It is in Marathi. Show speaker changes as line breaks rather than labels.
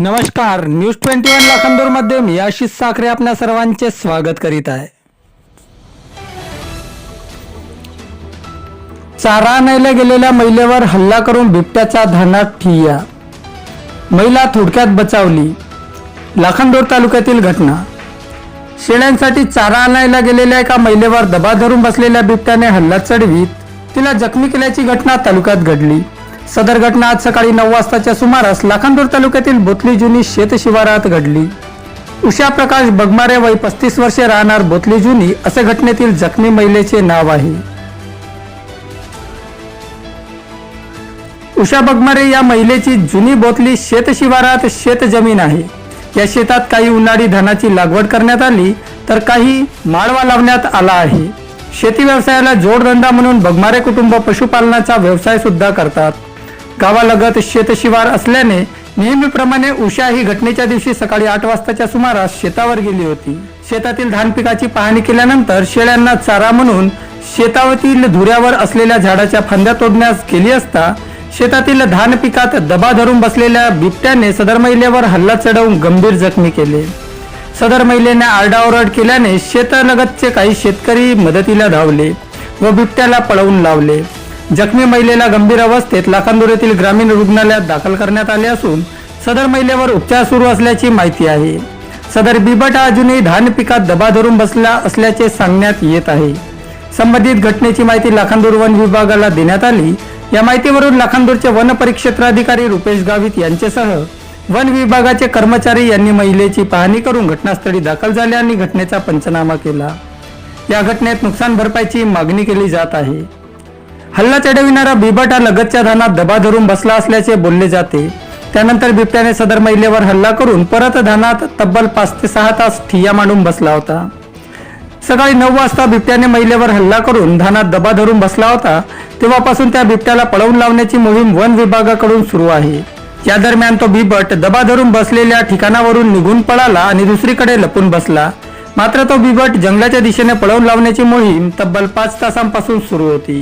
नमस्कार न्यूज ट्वेंटी वन लाखांदूरमध्ये मी आशिष साखरे आपल्या सर्वांचे स्वागत करीत आहे. चारा आणायला गेलेल्या महिलेवर हल्ला करून बिबट्याचा धानात ठिय्या. महिला थोडक्यात बचावली. लाखांदूर तालुक्यातील घटना. शेळ्यांसाठी चारा आणायला गेलेल्या एका महिलेवर दबा धरून बसलेल्या बिबट्याने हल्ला चढवीत तिला जखमी केल्याची घटना तालुक्यात घडली. सदर घटना आज सकाळी नऊ वाजताच्या सुमारास लाखांदूर तालुक्यातील बोतली जुनी शेत शिवारात घडली. उषा प्रकाश बगमारे वय पस्तीस वर्षे राहणार बोतली जुनी असे घटनेतील जखमी महिलेचे नाव आहे. उषा बगमारे या महिलेची जुनी बोतली शेत शिवारात शेत जमीन आहे. या शेतात काही उन्हाळी धानाची लागवड करण्यात आली तर काही माळवा लावण्यात आला आहे. शेती व्यवसायाला जोडधंदा म्हणून बगमारे कुटुंब पशुपालनाचा व्यवसाय सुद्धा करतात. गावालगत शेतशिवार असल्याने नेहमीप्रमाणे उषा ही घटनेच्या दिवशी सकाळी आठ वाजताच्या सुमारास शेतावर गेली होती. शेतातील धान पिकाची पाहणी केल्यानंतर शेळ्यांना चारा म्हणून शेतावरील धुऱ्यावर असलेल्या झाडाच्या फांद्या तोडण्यास गेली असता शेतातील धान पिकात दबा धरून बसलेल्या बिबट्याने सदर महिलेवर हल्ला चढवून गंभीर जखमी केले. सदर महिलेने आरडाओरड केल्याने शेतालगतचे काही शेतकरी मदतीला धावले व बिबट्याला पळवून लावले. जखमी महिलेला गंभीर अवस्थेत लाखांदूर येथील ग्रामीण रुग्णालयात दाखल करण्यात आले असून सदर महिलेवर उपचार सुरू असल्याची माहिती आहे. सदर बिबटा अजूनही धान पिकात दबा धरून बसला असल्याचे सांगण्यात येत आहे. संबंधित घटनेची माहिती लाखांदूर वन विभागाला देण्यात आली. या माहितीवरून लाखांदूरचे वन परिक्षेत्राधिकारी रुपेश गावित यांच्यासह वन विभागाचे कर्मचारी यांनी महिलेची पाहणी करून घटनास्थळी दाखल झाले आणि घटनेचा पंचनामा केला. या घटनेत नुकसान भरपाईची मागणी केली जात आहे. हल्ला चढविणारा बिबट हा लगतच्या धानात दबा धरून बसला असल्याचे बोलले जाते. त्यानंतर बिबट्याने सदर महिलेवर हल्ला करून परत धानात तब्बल पाच ते सहा तास ठिय्या मांडून बसला होता. सकाळी नऊ वाजता बिबट्याने महिलेवर हल्ला करून धानात दबा धरून बसला होता. तेव्हापासून त्या बिबट्याला पळवून लावण्याची मोहीम वन विभागाकडून सुरू आहे. या दरम्यान तो बिबट दबा धरून बसलेल्या ठिकाणावरून निघून पळाला आणि दुसरीकडे लपून बसला. मात्र तो बिबट जंगलाच्या दिशेने पळवून लावण्याची मोहीम तब्बल पाच तासांपासून सुरू होती.